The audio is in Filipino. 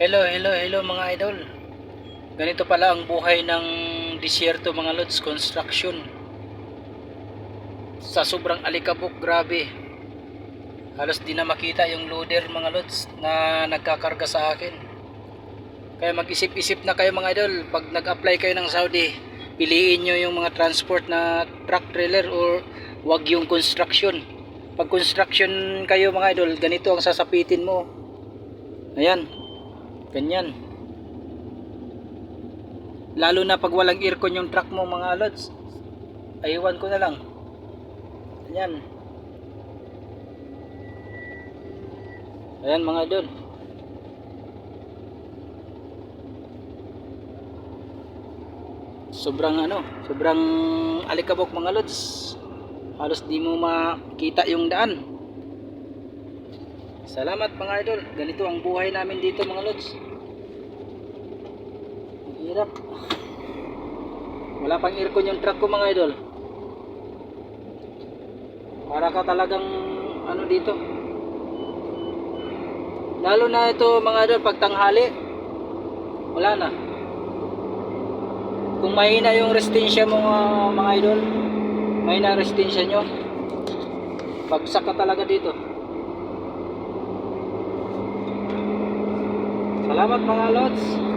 Hello, hello, hello mga idol. Ganito pala ang buhay ng disyerto mga lods, construction. Sa sobrang alikabok, grabe. Halos di na makita yung loader mga lods na nagkakarga sa akin. Kaya mag-isip-isip na kayo mga idol, pag nag-apply kayo ng Saudi, piliin nyo yung mga transport na truck trailer or wag yung construction. Pag construction kayo mga idol, ganito ang sasapitin mo. Ayan. Ganyan. Lalo na pag walang aircon yung truck mo mga lods. Aywan ko na lang. Ayan. Ayan mga idol. Sobrang ano, sobrang alikabok mga lods. Halos di mo makita yung daan. Salamat mga idol. Ganito ang buhay namin dito mga lods. Hirap. Wala pang aircon yung truck ko mga idol. Para ka talagang ano dito. Lalo na ito mga idol pag tanghali. Wala na. Kung mahina yung resistensya mo mga, mga idol, mahina resistensya nyo, bagsak ka talaga dito. Salamat mga lods.